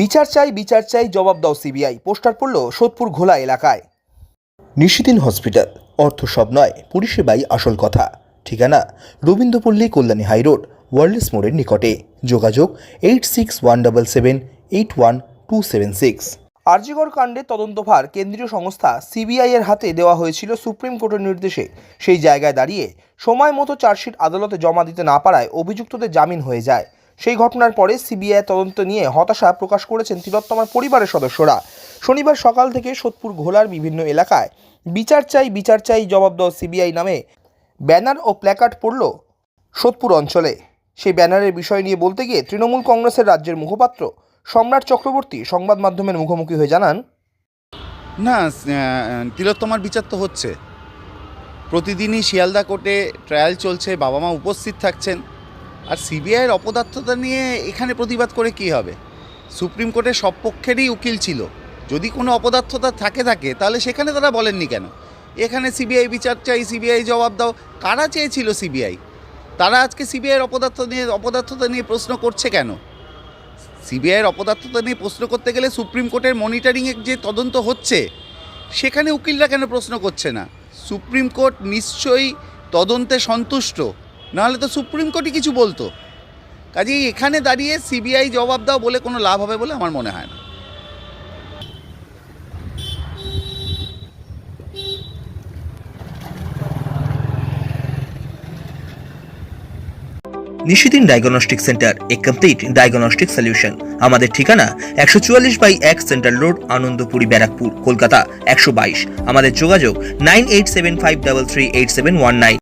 বিচার চাই বিচার চাই জবাব দাও সিবিআই। পোস্টার পড়ল সোদপুর ঘোলা এলাকায়। নিশিদিন হসপিটাল অর্থ সব নয় পরিষেবাই আসল কথা। ঠিকানা রবীন্দ্রপল্লী কল্যাণী হাইরোড ওয়ার্ল্ডস মোড়ের নিকটে। যোগাযোগ eight six one double seven eight one two seven six. আরজিগড় কাণ্ডে তদন্তভার কেন্দ্রীয় সংস্থা সিবিআই এর হাতে দেওয়া হয়েছিল সুপ্রিম কোর্টের নির্দেশে। সেই জায়গায় দাঁড়িয়ে সময় মতো চার্জশিট আদালতে জমা দিতে না পারায় অভিযুক্তদের জামিন হয়ে যায়। সেই ঘটনার পরে সিবিআই তদন্ত নিয়ে হতাশা প্রকাশ করেছেন তিলোত্তমার পরিবারের সদস্যরা। শনিবার সকাল থেকে সোদপুর ঘোলার বিভিন্ন এলাকায় বিচার চাই বিচার চাই জবাব দাও সিবিআই নামে ব্যানার ও প্ল্যাকার্ড পড়ল সোদপুর অঞ্চলে। সেই ব্যানারের বিষয় নিয়ে বলতে গিয়ে তৃণমূল কংগ্রেসের রাজ্যের মুখপাত্র সম্রাট চক্রবর্তী সংবাদ মাধ্যমের মুখোমুখি হয়ে জানান, না তিলোত্তমার বিচার তো হচ্ছে। প্রতিদিনই শিয়ালদা কোর্টে ট্রায়াল চলছে, বাবা মা উপস্থিত থাকছেন। আর সিবিআইয়ের অপদার্থতা নিয়ে এখানে প্রতিবাদ করে কি হবে? সুপ্রিম কোর্টের সব পক্ষেরই উকিল ছিল। যদি কোনো অপদার্থতা থাকে থাকে, তাহলে সেখানে তারা বলেননি কেন? এখানে সিবিআই বিচার চাই সিবিআই জবাব দাও। কারা চেয়েছিল সিবিআই তারা আজকে সিবিআইয়ের অপদার্থ নিয়ে, অপদার্থতা নিয়ে প্রশ্ন করছে কেন? সিবিআইয়ের অপদার্থতা নিয়ে প্রশ্ন করতে গেলে সুপ্রিম কোর্টের মনিটরিংয়ের যে তদন্ত হচ্ছে, সেখানে উকিলরা কেন প্রশ্ন করছে না? সুপ্রিম কোর্ট নিশ্চয়ই তদন্তে সন্তুষ্ট। নাহলে তো সুপ্রিম কোর্টই কিছু বলতো। কাজেই এখানে দাঁড়িয়ে সিবিআই জবাব দাও বলে কোনো লাভ হবে বলে আমার মনে হয় না। Nishidin diagnostic centre, a complete diagnostic solution. আমাদের ঠিকানা একশো চুয়াল্লিশ বাই এক সেন্ট্রাল রোড, আনন্দপুরি ব্যারাকপুর, কলকাতা একশো বাইশ। আমাদের যোগাযোগ nine eight seven five double three eight seven one nine.